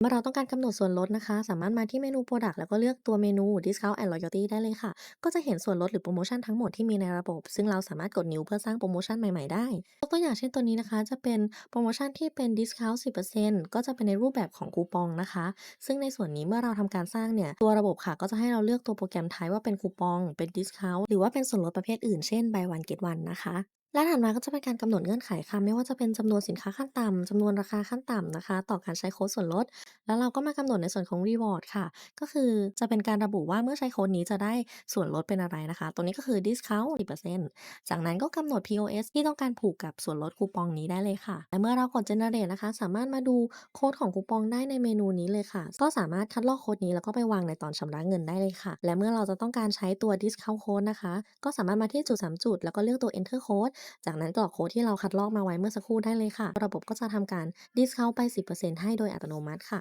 เมื่อเราต้องการกำหนดส่วนลดนะคะ สามารถมาที่เมนู Product แล้วก็เลือกตัวเมนู Discount and Loyalty ได้เลยค่ะ ก็จะเห็นส่วนลดหรือโพรโมชั่นทั้งหมดที่มีในระบบ ซึ่งเราสามารถกดนิ้วเพื่อสร้างโพรโมชั่นใหม่ ๆ ได้ยกตัวอย่างเช่นตัวนี้นะคะ จะเป็นโพรโมชั่นที่เป็นดิสเคานต์10%ก็จะเป็นในรูปแบบของคูปองนะคะ ซึ่งในส่วนนี้เมื่อเราทำการสร้างเนี่ย ตัวระบบค่ะ ก็จะให้เราเลือกตัวโปรแกรม Type ว่าเป็นคูปอง เป็นดิสเคานต์หรือว่าเป็นส่วนลดประเภทอื่น เช่น Buy One Get One นะคะ และถัดมาก็จะเป็นการกำหนดเงื่อนไขค่ะ ไม่ว่าจะเป็นจำนวนสินค้าขั้นต่ำจำนวนราคาขั้นต่ำนะคะ ต่อการใช้โค้ดส่วนลด แล้วเราก็มากำหนดในส่วนของรีวอร์ดค่ะ ก็คือจะเป็นการระบุว่าเมื่อใช้โค้ดนี้จะได้ส่วนลดเป็นอะไรนะคะ ตัวนี้ก็คือดิสเคานต์10%จากนั้นก็กำหนด POS ที่ต้องการผูกกับส่วนลดคูปองนี้ได้เลยค่ะ และเมื่อเรากด Generate นะคะ สามารถมาดูโค้ดของคูปองได้ในเมนูนี้เลยค่ะ ก็สามารถคัดลอกโค้ดนี้แล้วก็ไปวางในตอนชำระเงินได้เลยค่ะ และเมื่อเราจะต้องการใช้ตัว Discount Code นะคะ ก็สามารถมาที่จุด 3 จุด แล้วก็เลือกตัว Enter Code จากนั้นกรอกโคดที่เราคัดลอกมาไว้เมื่อสักครู่ได้เลยค่ะ ระบบก็จะทำการดิสเคานต์ไป 10%ให้โดยอัตโนมัติค่ะ